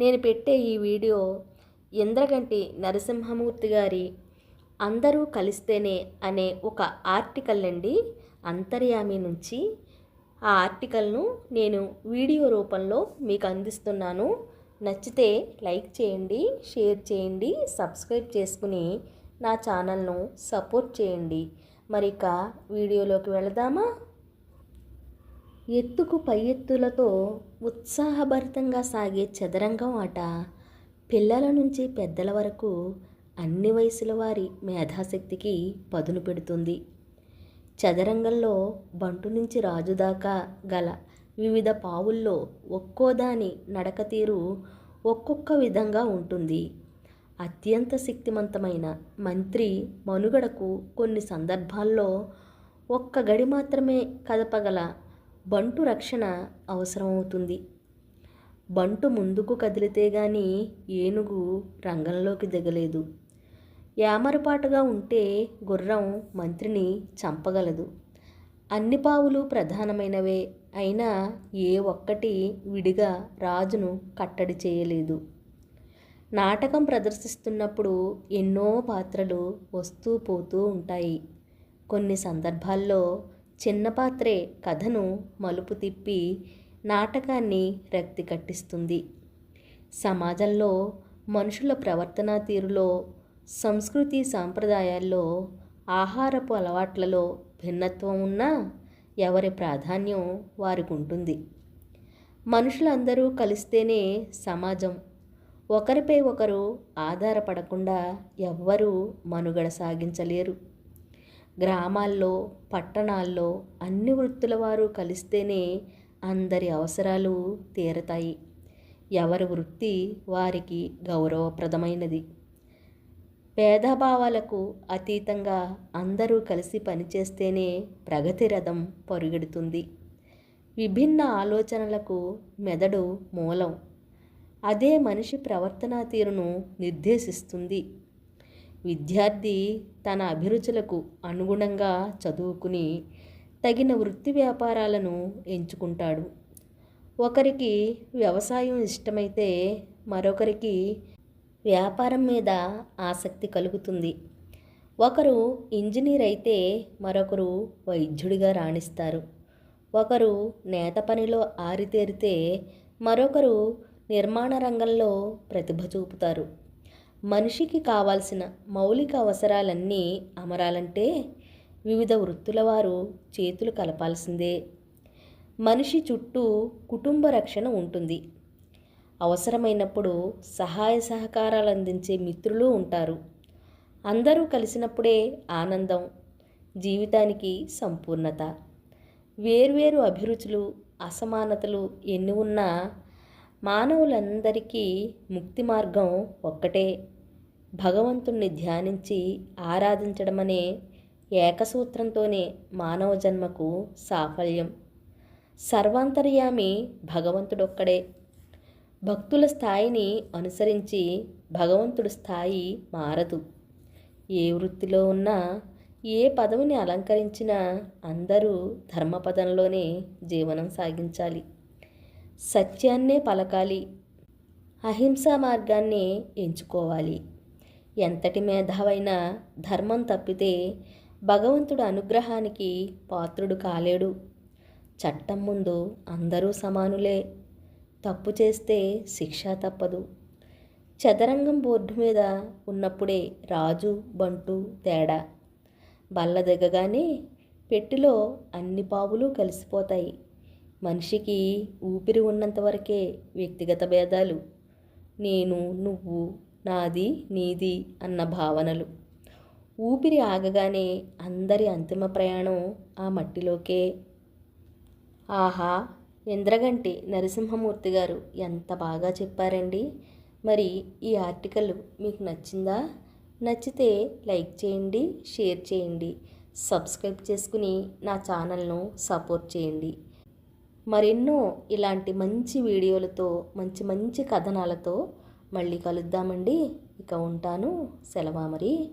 నేను పెట్టే ఈ వీడియో ఇంద్రగంటి నరసింహమూర్తి గారి అందరూ కలిస్తేనే అనే ఒక ఆర్టికల్ అండి అంతర్యామి నుంచి. ఆ ఆర్టికల్ను నేను వీడియో రూపంలో మీకు అందిస్తున్నాను. నచ్చితే లైక్ చేయండి షేర్ చేయండి సబ్స్క్రైబ్ చేసుకుని నా ఛానల్ను సపోర్ట్ చేయండి. మరి ఇక వీడియోలోకి వెళదామా? ఎత్తుకు పై ఎత్తులతో ఉత్సాహభరితంగా సాగే చదరంగం ఆట పిల్లల నుంచి పెద్దల వరకు అన్ని వయసుల వారి మేధాశక్తికి పదును పెడుతుంది. చదరంగంలో బంటు నుంచి రాజు దాకా గల వివిధ పావుల్లో ఒక్కో దాని నడక తీరు ఒక్కొక్క విధంగా ఉంటుంది. అత్యంత శక్తివంతమైన మంత్రి మనుగడకు కొన్ని సందర్భాల్లో ఒక్క గడి మాత్రమే కదపగల బంటు రక్షణ అవసరమవుతుంది. బంటు ముందుకు కదిలితే గాని ఏనుగు రంగంలోకి దిగలేదు. యామరపాటుగా ఉంటే గుర్రం మంత్రిని చంపగలదు. అన్ని పావులు ప్రధానమైనవే అయినా ఏ ఒక్కటి విడిగా రాజును కట్టడి చేయలేదు. నాటకం ప్రదర్శిస్తున్నప్పుడు ఎన్నో పాత్రలు వస్తూ పోతూ ఉంటాయి. కొన్ని సందర్భాల్లో చిన్న పాత్రే కథను మలుపు తిప్పి నాటకాన్ని రక్తి కట్టిస్తుంది. సమాజంలో మనుషుల ప్రవర్తనా తీరులో సంస్కృతి సాంప్రదాయాల్లో ఆహారపు అలవాట్లలో భిన్నత్వం ఉన్నా ఎవరి ప్రాధాన్యం వారికి ఉంటుంది మనుషులందరూ కలిస్తేనే సమాజం. ఒకరిపై ఒకరు ఆధారపడకుండా ఎవ్వరూ మనుగడ సాగించలేరు. గ్రామాల్లో పట్టణాల్లో అన్ని వృత్తుల వారు కలిస్తేనే అందరి అవసరాలు తీరతాయి. ఎవరి వృత్తి వారికి గౌరవప్రదమైనది. భేదభావాలకు అతీతంగా అందరూ కలిసి పనిచేస్తేనే ప్రగతి రథం పరుగెడుతుంది. విభిన్న ఆలోచనలకు మెదడు మూలం. అదే మనిషి ప్రవర్తనా తీరును నిర్దేశిస్తుంది. విద్యార్థి తన అభిరుచులకు అనుగుణంగా చదువుకుని తగిన వృత్తి వ్యాపారాలను ఎంచుకుంటాడు. ఒకరికి వ్యవసాయం ఇష్టమైతే మరొకరికి వ్యాపారం మీద ఆసక్తి కలుగుతుంది. ఒకరు ఇంజనీర్ అయితే మరొకరు వైద్యుడిగా రాణిస్తారు. ఒకరు నేత పనిలో ఆరితేరితే మరొకరు నిర్మాణ రంగంలో ప్రతిభ చూపుతారు. మనిషికి కావాల్సిన మౌలిక అవసరాలన్నీ అమరాలంటే వివిధ వృత్తుల వారు చేతులు కలపాల్సిందే. మనిషి చుట్టూ కుటుంబ రక్షణ ఉంటుంది. అవసరమైనప్పుడు సహాయ సహకారాలు అందించే మిత్రులు ఉంటారు. అందరూ కలిసినప్పుడే ఆనందం జీవితానికి సంపూర్ణత. వేర్వేరు అభిరుచులు అసమానతలు ఎన్ని ఉన్నా మానవులందరికీ ముక్తి మార్గం ఒక్కటే. భగవంతుణ్ణి ధ్యానించి ఆరాధించడమనే ఏకసూత్రంతోనే మానవ జన్మకు సాఫల్యం. సర్వాంతర్యామి భగవంతుడొక్కడే. భక్తుల స్థాయిని అనుసరించి భగవంతుడి స్థాయి మారదు. ఏ వృత్తిలో ఉన్నా ఏ పదవిని అలంకరించినా అందరూ ధర్మపదంలోనే జీవనం సాగించాలి. సత్యాన్నే పలకాలి అహింసా మార్గాన్ని ఎంచుకోవాలి. ఎంతటి మేధావైనా ధర్మం తప్పితే భగవంతుడు అనుగ్రహానికి పాత్రుడు కాలేడు. చట్టం ముందు అందరూ సమానులే. తప్పు చేస్తే శిక్ష తప్పదు. చదరంగం బోర్డు మీద ఉన్నప్పుడే రాజు బంటు తేడా. బల్ల దిగగానే పెట్టిలో అన్ని పావులు కలిసిపోతాయి. మనిషికి ఊపిరి ఉన్నంత వరకే వ్యక్తిగత భేదాలు. నేను నువ్వు నాది నీది అన్న భావనలు. ఊపిరి ఆగగానే అందరి అంతిమ ప్రయాణం ఆ మట్టిలోకే. ఆహా ఇంద్రగంటి నరసింహమూర్తి గారు ఎంత బాగా చెప్పారండి. మరి ఈ ఆర్టికల్ మీకు నచ్చిందా? నచ్చితే లైక్ చేయండి షేర్ చేయండి. సబ్స్క్రైబ్ చేసుకుని నా ఛానల్ను సపోర్ట్ చేయండి. మరెన్నో ఇలాంటి మంచి వీడియోలతో మంచి మంచి కథనాలతో మళ్ళీ కలుద్దామండి. ఇక ఉంటాను. సెలవా మరి.